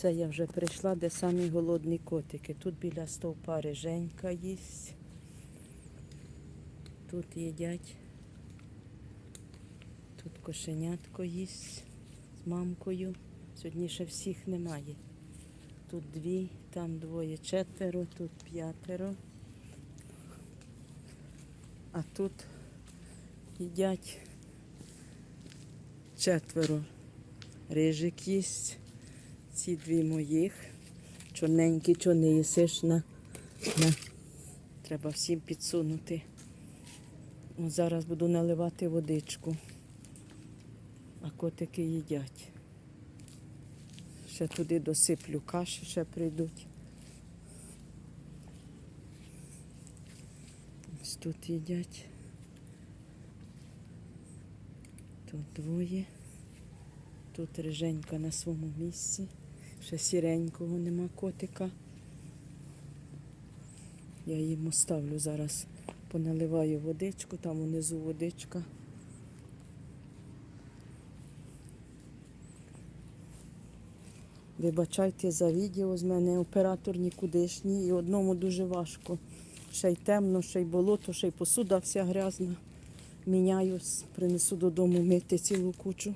Це я вже прийшла, де самі голодні котики. Тут біля стовпа риженька їсть. Тут їдять. Тут кошенятко їсть з мамкою. Сьогодні ще всіх немає. Тут дві, там двоє, четверо, тут п'ятеро. А тут їдять четверо. Рижик їсть. Ці дві моїх. Чорненькі, чого не їсиш на, на. Треба всім підсунути. О, зараз буду наливати водичку. А котики їдять. Ще туди досиплю каші, ще прийдуть. Ось тут їдять. Тут двоє. Тут риженька на своєму місці. Ще сіренького нема котика. Я їм оставлю зараз. Поналиваю водичку, там унизу водичка. Вибачайте за відео, з мене оператор нікудишній і одному дуже важко. Ще й темно, ще й болото, ще й посуда вся грязна. Міняю, принесу додому мити цілу кучу.